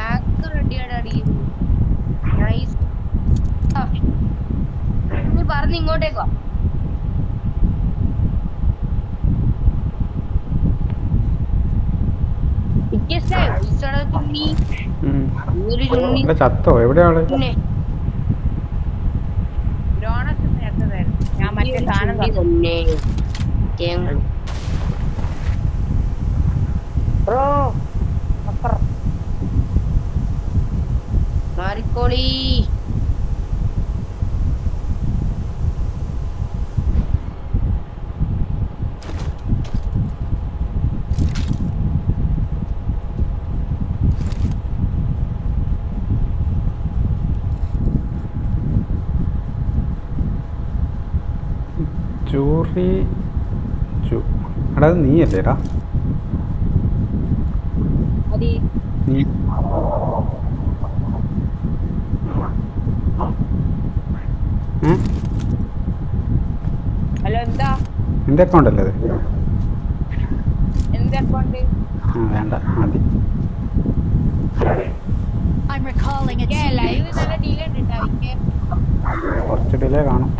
Back അടിക്കുന്നത് nice നീ പറഞ്ഞ് ഇങ്ങോട്ടേക്കോ ഇവിടെ ചത്തോ? നേരത്തെ ഞാൻ മറ്റേ സാധനം തന്നു. ബ്രോ മാറിക്കോളി ചൂറി ജു എടാ നീയല്ലേടാ? മതി. നീ ഏ ഹലോ എന്താ നിന്റെ അക്കൗണ്ട് അല്ലേ അത് എന്ത് അക്കൗണ്ട് ആ വേണ്ട മതി I'm recalling a live teammate. നല്ല അക്കൗണ്ട് ഉണ്ട് ട്ടോ, ഇക്ക്. കുറച്ച് ഡിലേ കാണും.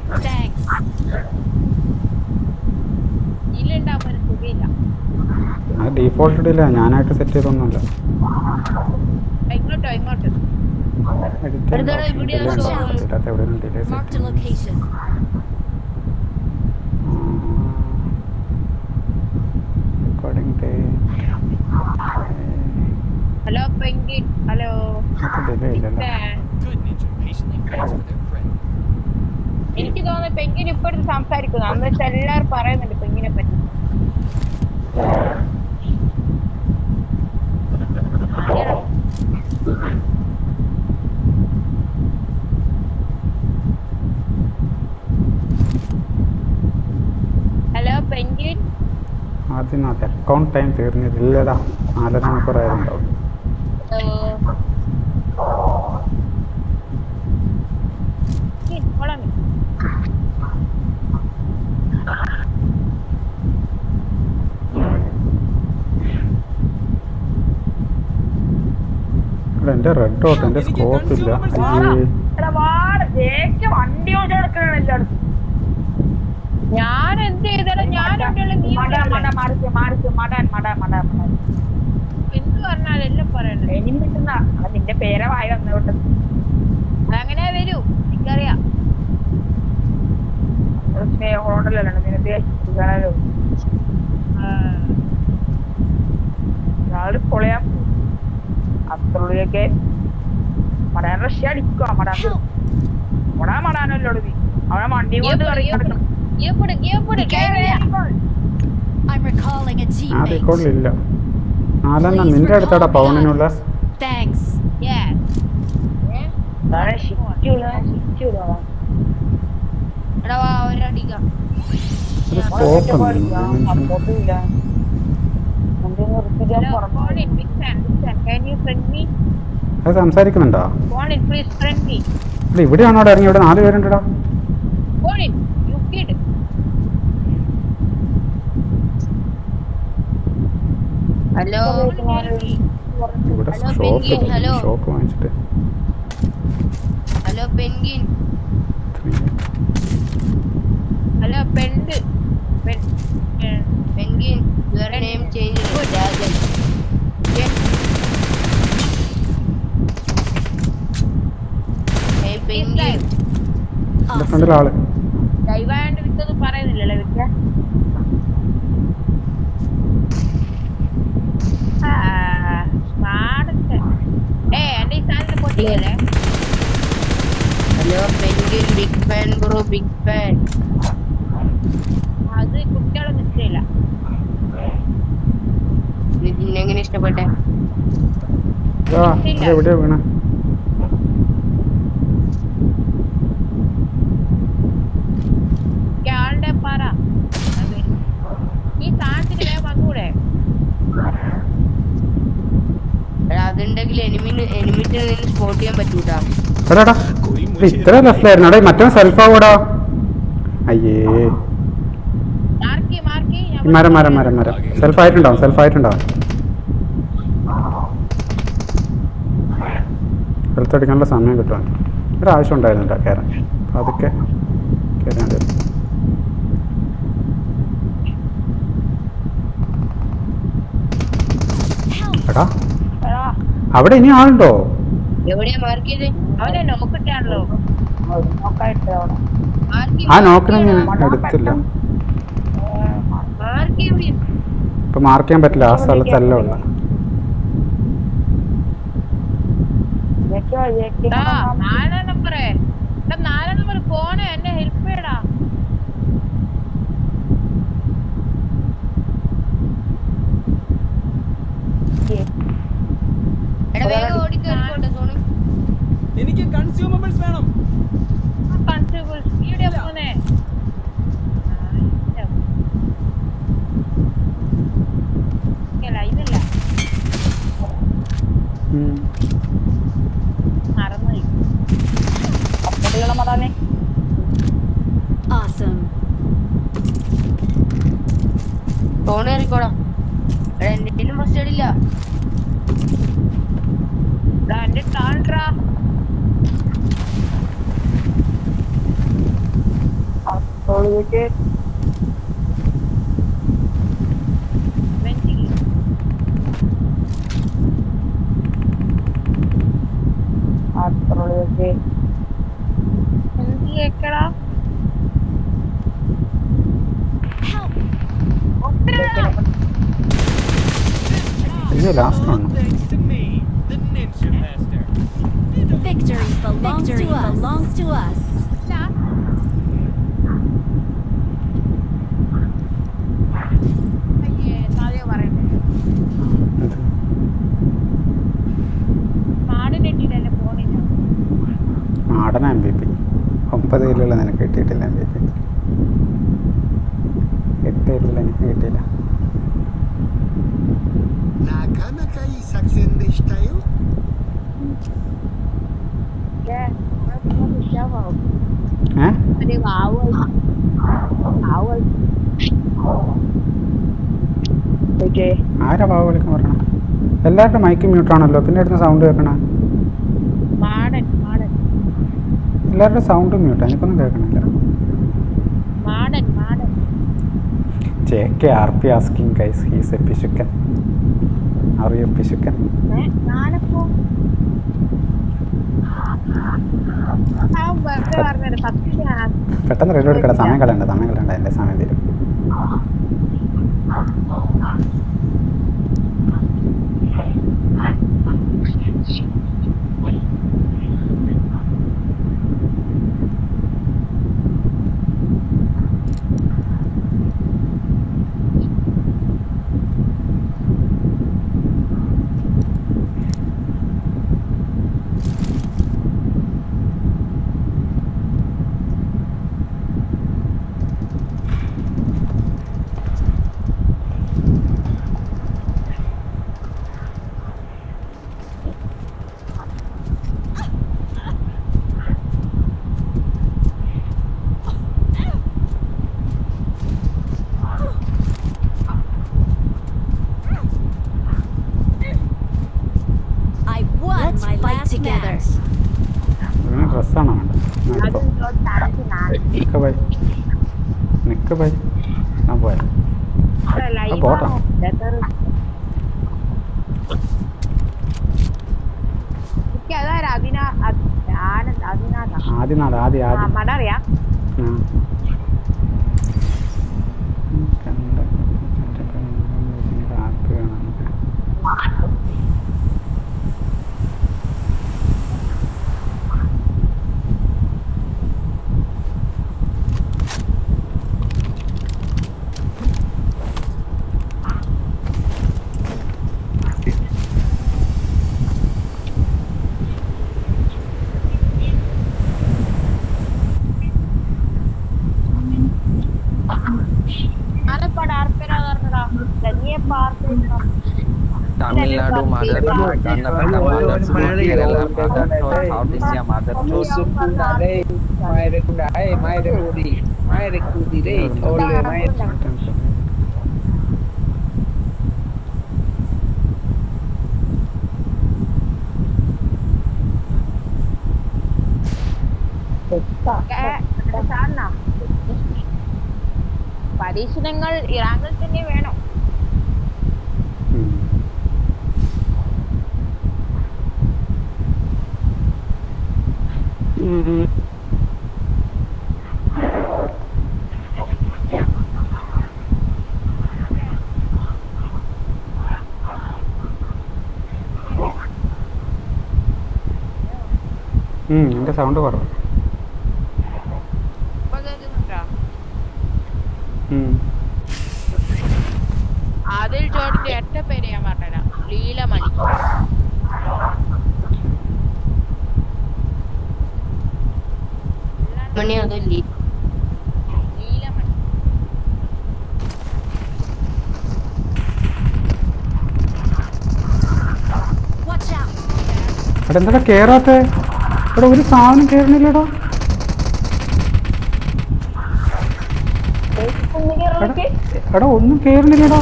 അത് ഡീഫോൾട്ട് ഡിലേ ഞാനായിട്ട് സെറ്റ് ചെയ്തൊന്നുമല്ല ആ, ഇങ്ങോട്ടോ ഇങ്ങോട്ട് എടുത്തോളൂ, ഇവിടെ ഒരു showroom. Delay Marked a location. Recording hello penguin hello delay ഇല്ലല്ലോ Good ninja patiently waits for their prey. എനിക്ക് തോന്നുന്നു പെങ്കിൻ ഇപ്പോഴത്തെ സംസാരിക്കുന്നു. അന്ന് വെച്ചാൽ എല്ലാവരും പറയുന്നുണ്ട് പെങ്കിനെ പറ്റി. ഹലോ പെങ്കിൻ അത് അക്കൗണ്ട് ടൈം തീർന്നിട്ടില്ലടാ നാലര മണിക്കൂറായതുണ്ടാവും ആയിട്ടുണ്ടാവും എന്റെ റെഡ് ഡോട്ട് എന്റെ സ്കോപ്പ് ഇല്ല. വണ്ടി ഓടിച്ച് നടക്കണ എല്ലായിടത്തും. ഞാൻ എന്ത് ചെയ്താലും ഞാൻ എന്ത് പറഞ്ഞാലും എല്ലാം പറയണ്ടേ? നിന്റെ പേരെ വായി വന്നോട്ട് അങ്ങനെ വരൂ? എനിക്കറിയാം. സ്നേഹോടല്ലോ നിനക്ക്. ഞാൾ പൊളയാൻ അത്രയൊക്കെ മടാൻ റഷ്യ അടിക്കുക മടാൻ Help! മടാ മടാനല്ലോ നീ. അവനെ വണ്ടി കൊണ്ട് ഇറങ്ങി നടക്കണം I'm recalling a ആ. റെക്കോർഡിലില്ല നാലെണ്ണം നിന്റെ അടുത്താടാ പൗണിനുള്ള അത് സംസാരിക്കുന്നുണ്ടോ? ഇവിടെ ഇവിടെയാണോ ഇറങ്ങി? ഇവിടെ നാല് പേരുണ്ടടാ. ഹലോ ഇവിടെ പെൻഗിൻ, ഹലോ. വാങ്ങിച്ചിട്ട്. Hello penguin. Hello പെണ്ട് penguin your name change Rajan. Penguin എന്റെ പൊട്ടിക്കല്ലേ hello penguin big fan bro big fan അത് കുട്ടികളൊന്നും ഇഷ്ടമില്ല നിന്നെങ്ങനെ ഇഷ്ടപ്പെട്ടെ? എവിടെയാ വീണ എനിക്ക് ആളുടെ പറ അത് ഈ സാധനത്തിന് വേഗം വന്നൂടെ എടാ, അതുണ്ടെങ്കിൽ എനിമിന് എനിമിറ്റ് നിന്ന് സ്പോട്ട് ചെയ്യാൻ പറ്റൂട്ടാ. എടാ എടാ. ഇത്ര ലെഫ്റ്റിലായിരുന്നു എടാ മറ്റേ സെൽഫ് ആവൂടാ അയ്യേ. മരം മരം മരം മരം. സെൽഫ് ആയിട്ടുണ്ടാവും സെൽഫ് ആയിട്ടുണ്ടാവും. വെളുത്തടിക്കാനുള്ള സമയം കിട്ടുവാൻ ഒരു ആവശ്യം ഉണ്ടായിരുന്നില്ല കയറാൻ അപ്പം അതൊക്കെ കയറാണ്ട് എടാ, അവിടെ ഇനി ആളുണ്ടോ? എവിടെയാ മാർക്ക് ചെയ്ത്? അവനെ നോക്കിട്ടാണല്ലോ. ആ നോക്കണ ഞാൻ എടുത്തില്ല. മാർക്ക് എവിടെയാ ഇപ്പം മാർക്ക് ചെയ്യാൻ പറ്റില്ല. ആ സ്ഥലത്തല്ല ഉള്ള നാലാം നമ്പറേ. നാലാം നമ്പർ പോണേ. എന്നെ ഹെൽപ്പ് ചെയ്യടാ. ഓടിക്കോട്ടെ എനിക്ക് കൺസ്യൂമബിൾസ് വേണം. പോന്നേ ഇതില്ല. മതാനെ കയറിക്കോടാ എടാ എന്റെ ഫസ്റ്റ് എടാ, എന്റെ Forwarded. ఎక్కడా ఇదే last one Victory belongs to us. たよ。ഏ? ഒരു വാവ് എനിക്ക് കിട്ടിയില്ല ആരാ പാവ വിളിക്കാൻ പറയണം എല്ലാവരുടെ മൈക്ക് മ്യൂട്ടാണല്ലോ പിന്നെ എടുത്ത് സൗണ്ട് കേൾക്കണ മാടൻ മാടൻ എല്ലാവരുടെ സൗണ്ട് മ്യൂട്ട് എനിക്കൊന്നും കേൾക്കണില്ല. J K R P asking guys he's a പിശുക്കൻ. You പിശുക്കൻ? പെട്ടെന്ന് റെഡി എടുക്കട്ടെ സമയം കളയണ്ട സമയം കളയണ്ട എന്റെ സമയം തരും. ആദ്യം നാട് ആദ്യം ആദ്യം. മട അറിയാം. ആ. പരീക്ഷണങ്ങൾ ഇറാഖിൽ തന്നെ വേണം. ഉം, എന്റെ സൗണ്ട് കുറവ്. അതിൽ ജോർജിന്റെ എട്ട പേര് ഞാൻ പറഞ്ഞുതരാം. ലീലമണി മണി out! എടാ എന്താടാ കേറാത്തെ? എടാ ഒരു സാധനം കേറണില്ലടാ എടാ, ഒന്നും കേറണില്ലടാ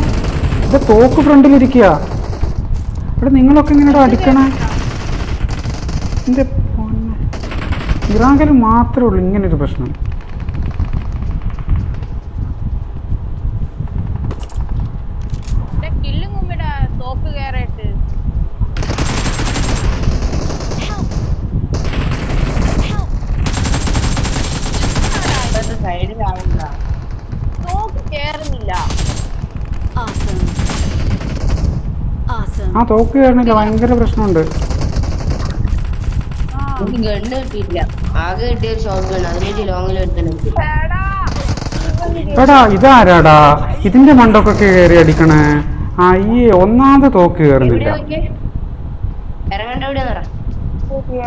ഇത് തോക്ക് ഫ്രണ്ടിലിരിക്കുക എടാ നിങ്ങളൊക്കെ ഇങ്ങനെടാ അടിക്കണേ? എന്റെ ഇറാങ്കിൽ മാത്രമേ ഉള്ളൂ ഇങ്ങനൊരു പ്രശ്നം. ആ തോക്ക് കയറണില്ല ഭയങ്കര പ്രശ്നമുണ്ട്. ഗണ്ണ് കിട്ടിയില്ല ആകെ കിട്ടിയ ഷോട്ട് ഗൺ അതിനായിട്ട് ലോങ്ങിൽ എടുത്തിട്ടുണ്ട് എടാ ഇതാരാടാ? ഇതിന്റെ മണ്ടൊക്കെ കയറി അടിക്കണേ. അയ്യേ ഒന്നാമത് തോക്ക് കയറുന്നില്ല എവിടെ ഓരോ ഇറങ്ങേണ്ട എവിടെയാന്ന് പറ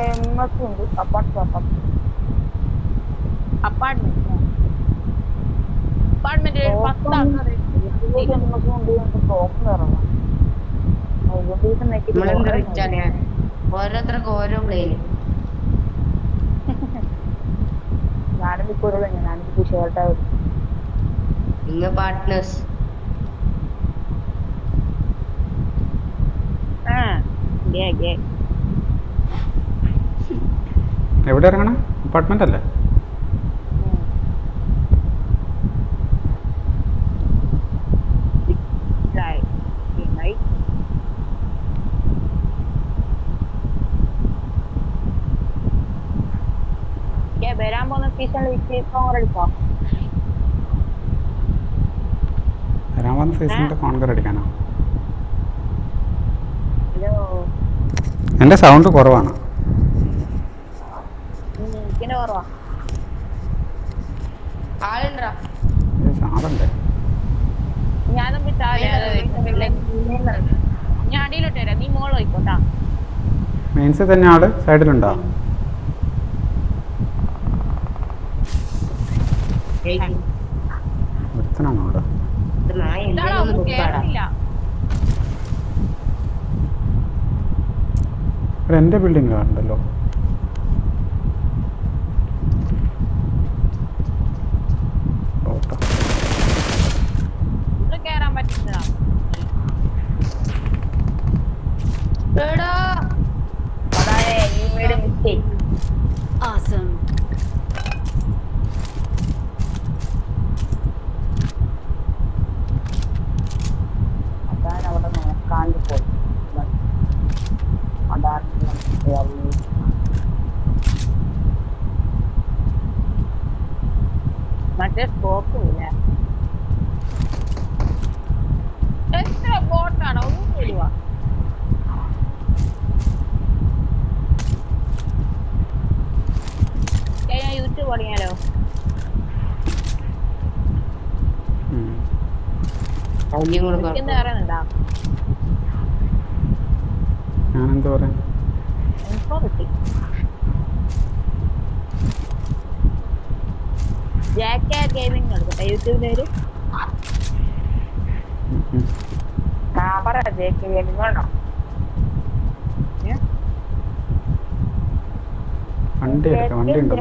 എം എസ് ഉണ്ട് അപ്പാർട്ട്മെന്റ് അപ്പാർട്ട്മെന്റ് അപ്പാർട്ട്മെന്റിൽ പത്ത് ആൾക്കാർ നമ്മളെന്താ വെച്ചാൽ ഓരോരുത്തർക്ക് ഓരോ പ്ലെയിന് ഞാനിപ്പോ ഒരു ഞാനും ഷേർട്ടാ ഇങ്ങ പാർട്ട്നേഴ്സ് എവിടെ ഇറങ്ങണം? അപ്പാർട്ട്മെന്റ് അല്ലേ? വരാൻ പോകുന്ന സീസണിൽ വിജയിക്കാൻ എടുക്കോ വരാൻ പോകുന്ന സീസണിന്റെ കോൺകർ അടിക്കാനോ എന്റെ സൗണ്ട് കുറവാണ്. മെയിൻസ് തന്നെ ആൾ? ഇത് സാധനല്ലേ ഞാനും വിട്ടാ ഞാൻ അടിയിലോട്ട് വരാം നീ മോൾ പോയിക്കോട്ടാ മെയിൻസിൽ തന്നെ ആൾ സൈഡിലുണ്ടോ അവിടെ കേറില്ല ബിൽഡിംഗ് ഉണ്ടല്ലോ ഓട്ടോ ഇത് കേറാൻ പറ്റുന്നതാ എടാ അതായത് യു മേഡ് മിസ്റ്റേക്ക് Awesome. അതാണ് അവിടെ നോക്കാണ്ട് പോയി അതാണ് നമുക്ക് അറിയുന്നത്. മറ്റേ സ്കോപ്പ് ഇല്ല എത്ര ബോട്ടാണോ ഒന്നും വരുവാ ഞാൻ യൂട്യൂബ് തുടങ്ങിയാലോ ഉം. വലിയ എന്ന് കൊടുക്കാം പറയുന്നുണ്ടാ ഞാനെന്താ പറയാ ഇൻഫോ കിട്ടി ജാക്ക ഗെയിമിംഗ് എടുക്കട്ടെ യൂട്യൂബിൽ ഒരു ഉം, ഉം. ആ പറ ജാക്ക ഗെയിമിംഗ് വേണോ വണ്ടി വണ്ടി ഉണ്ടോ?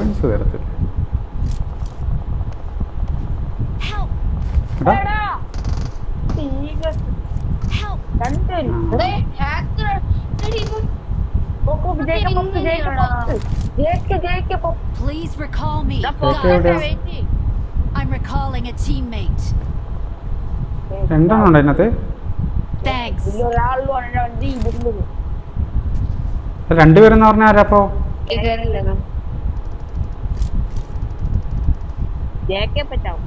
ജയിക്ക് തരത്തില്ല Please recall me. I'm recalling a teammate. രണ്ടെണ്ണം ഉണ്ട് അതിനകത്ത്. രണ്ടുപേരെന്ന് പറഞ്ഞാൽ ആരാപ്പോ ലൈവ് പറ്റാവും?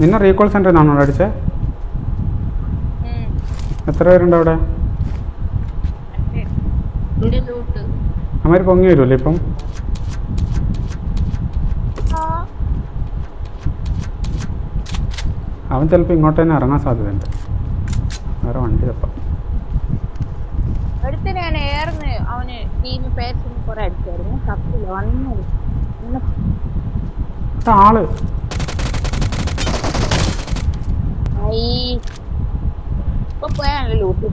നിന്നെ റീകോൾ സെന്ററിൽ നിന്നാണോ അടിച്ചേ? എത്ര പേരുണ്ട് അവിടെ? അമ്മര്. പൊങ്ങി വരുമല്ലേ ഇപ്പം? അവൻ ചിലപ്പോൾ ഇങ്ങോട്ട് തന്നെ ഇറങ്ങാൻ സാധ്യതയുണ്ട്. വേറെ വണ്ടി തപ്പാം. ഞാൻ ഏർന്ന് അവന് ടീം പേഴ്സിന് കുറെ അടിച്ചായിരുന്നു കപ്പില്ല വന്നത് ആൾ പോയാണല്ലോ ലൂട്ട്.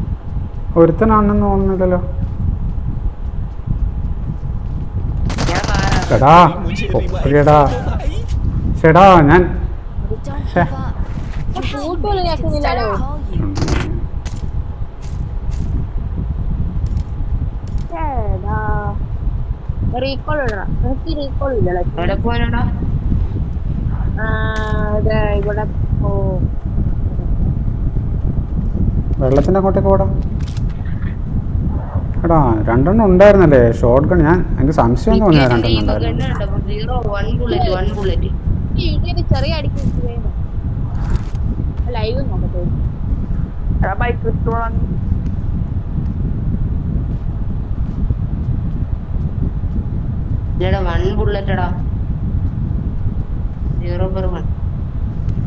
ഒരുത്തനാണെന്ന് തോന്നുന്നില്ലല്ലോ. ഞാൻ മാറാം. ചേടാ ഞാൻ റീകോൾ ഇടണം. എനിക്ക് റീകോൾ Your shoot teammates ഇവിടെ can കേൾക്കുന്നില്ലല്ലോ. still call you. ഏടാ റീകോൾ ഇടണം എനിക്ക് റീകോൾ ഇല്ലല്ലോ എവിടെ പോകാനാടാ ആ, ഇത് ഇവിടെ ഓ വെള്ളത്തിന്റെ അങ്ങോട്ടേക്ക് ഓടാം. എടാ രണ്ടെണ്ണം ഉണ്ടായിരുന്നല്ലേ? ഷോർട്ട് ഗൺ ഞാൻ എനിക്ക് സംശയം തോന്നിയാ രണ്ടെണ്ണം ഉണ്ടായിരുന്നു.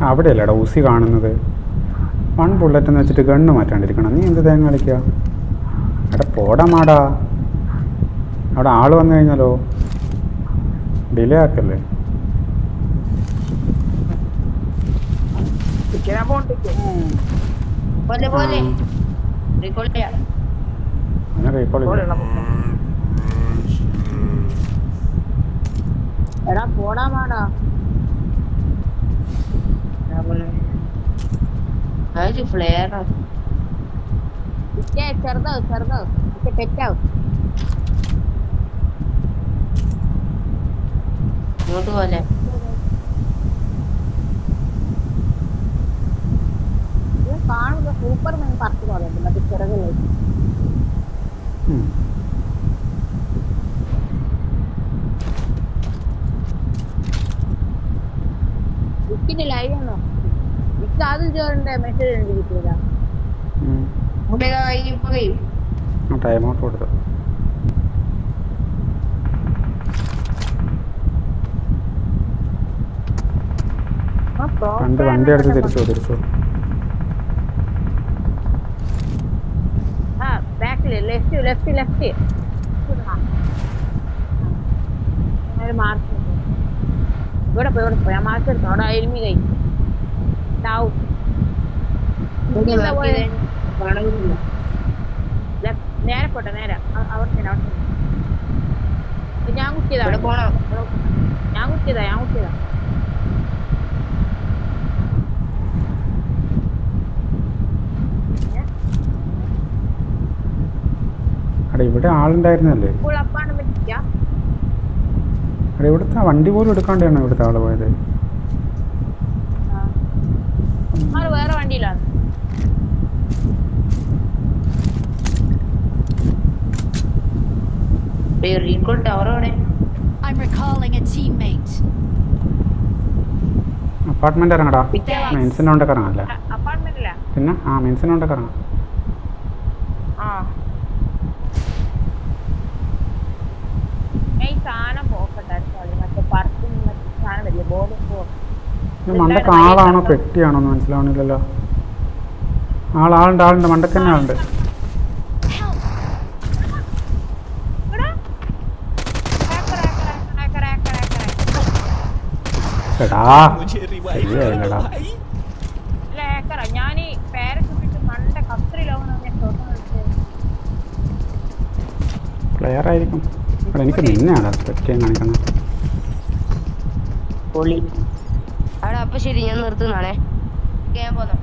അവിടെയല്ലേടാ ഊസി കാണുന്നത്? വൺ ബുള്ളറ്റ് എന്ന് വെച്ചിട്ട് ഗണ്ണ് മാറ്റാണ്ടിരിക്കണം. നീ എന്ത് തേങ്ങ കളിക്കുക അവിടെ പോടാ മാടാ അവിടെ ആൾ വന്നു കഴിഞ്ഞാലോ? ഡിലേ ആക്കല്ലേ? എടാ പോടാ മാടാ അത് ഫ്ലെയറാ ചെറുതാവും ചെറുതാവും തെറ്റാവും ഇങ്ങോട്ട് പോലെ കാണുമ്പോ സൂപ്പർ മെൻ പറത്ത് പറയുന്നത് മറ്റേ ചെറുതല്ലേ മെസ്സേജ് എനിക്ക് കിട്ടിയതാ. ടൈം ഔട്ട് കൊടുത്തു. രണ്ട് വണ്ടി എടുത്ത് തിരിച്ചു തിരിച്ചു ഇവിടെ പോയി ഇവിടെ പോയി. ആ മാർക്ക് എടുത്തു. അവിടെ എരുമി കഴിഞ്ഞു. ഡാവും ഇവിടെ ഇതാ back പോയെ. ചെയ്തേ. കാണുന്നില്ല Left. നേരെ പോട്ടെ നേരെ. അവിടെ അവിടെ. ഞാൻ കുത്തിയതാ അവിടെ പോണോ. ഞാൻ കുത്തിയതാ ഞാൻ കുത്തിയതാ ഇവിടെ ആളുണ്ടായിരുന്നല്ലേ? എടാ ഇവിടുത്തെ വണ്ടി പോലും എടുക്കാണ്ടാണ് ഇവിടുത്തെ ആൾ പോയത്. വേറെ വണ്ടിയിലാണ്. റീകോൾ ടവർ അവിടെ I'm recalling a teammate. Apartment ഇറങ്ങടാ. കൊണ്ടൊക്കെ ഇറങ്ങാല്ലേ പിന്നെ? ആ മെയിൻസിന്റെ കൊണ്ടൊക്കെ ഇറങ്ങാം മണ്ട കാളാണോ പെട്ടിയാണോ മനസ്സിലാവണില്ലല്ലോ. ആളാളുണ്ട് ആളുണ്ട് മണ്ടക്കന്നെ ആളുണ്ട്. എടാ ശരിയായില്ലടാ. ഞാൻ ഈ പാരഷൂട്ടിട്ട് നല്ല കത്രിലാവുന്ന ഞാൻ പ്ലെയർ ആയിരിക്കും. എനിക്ക് നിന്നെയാണ് റെസ്പെക്ട് ചെയ്യാൻ കാണിക്കുന്നത് പൊളി ശരി ഞാൻ നിർത്തുന്നാണേ ഞാൻ പോന്നു?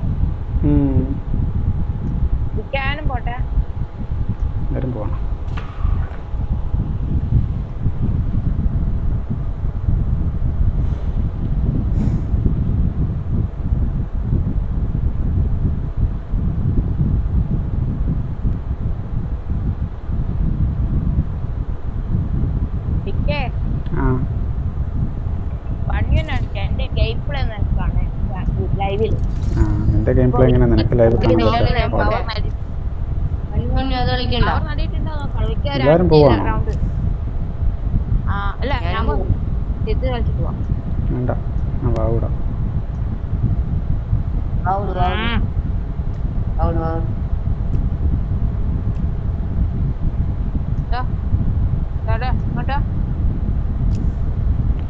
പ്ലേ ഇങ്ങനെ നിനക്ക് ലൈവ് എല്ലാരും പോവാണോ? വേണ്ട. ആ വാവൂടാ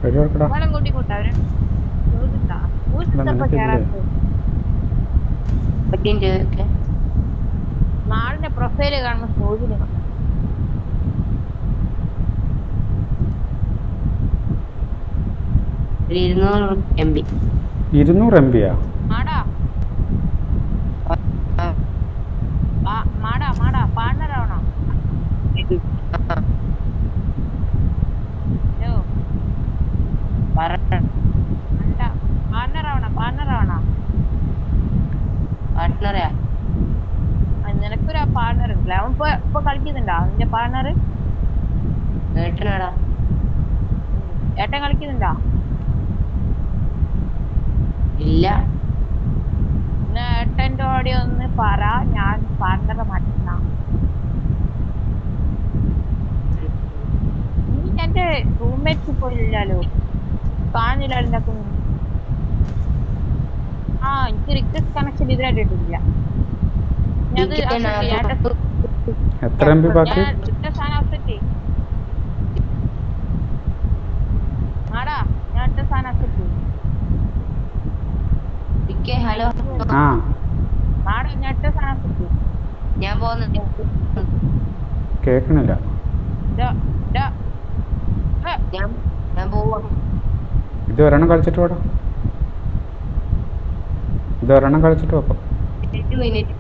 കഴിവെടുക്കടാ മോളെ കൂട്ടി കൂട്ടവര് ഊസിട്ടാ നിനക്കില്ലേ? പറ്റിന്റെ ഒക്കെ നാടിന്റെ പ്രൊഫൈൽ കാണുന്ന സൂചന ഇരുന്നൂറ് എം ബി. ഇരുന്നൂറ് എം ബിയാ മാടാ ആ, മാടാ മാടാ പാർട്ണർ ആവണോ യോ അണ്ട പാർട്ണർ ആവണോ പാർട്ണർ ആവണോ പാർട്ട്ണറാ ആ, നിനക്കൊരു പാർട്ണർ ഉണ്ടല്ലേ അവൻ ഇപ്പൊ ഇപ്പൊ കളിക്കുന്നുണ്ടോ? നിന്റെ പാർട്ണർ ഏട്ടനാടാ. ഏട്ടൻ കളിക്കുന്നുണ്ടോ? ഇല്ല. ഏട്ടന്റെ ഓടി ഒന്ന് പറ. ഞാൻ പാർട്ണറെ മാറ്റുന്ന. നീ എന്റെ റൂംമേറ്റ്സ് ഇപ്പോൾ ഇല്ലല്ലോ കാണുന്നില്ല അതിന്റെ ആ എനിക്ക് റിക്വസ്റ്റ് കണക്ഷൻ ഇതിലായിട്ട് ഇട്ടില്ല ഞാൻ എത്ര എം ബി ബാക്കി? ഹലോ. ആ. ഞാൻ ഇട്ട സാധനം accept ചെയ്യും. ഞാൻ പോകുന്നു. കേൾക്കണില്ല ഡാ, ഡാ. ഏ, ഞാൻ ഞാൻ പോവാ. ഇത് ഒരെണ്ണം കളിച്ചിട്ട് പോടാ. ഇത് ഒരെണ്ണം കളിച്ചിട്ട് പോക്കാം എട്ട് മിനിറ്റ്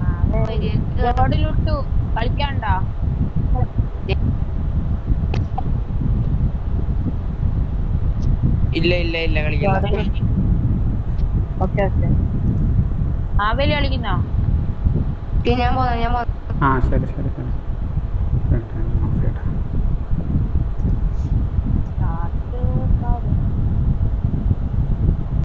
ആ, അതെ. റോഡിലിട്ടു കളിക്കാണ്ടാ ഇല്ല ഇല്ല ഇല്ല കളിക്കില്ല ഓക്കെ ഓക്കെ. മാവേലി കളിക്കുന്നോ? ഞാൻ പോന്നു ഞാൻ പോ ആ ശരി ശരി ശരി.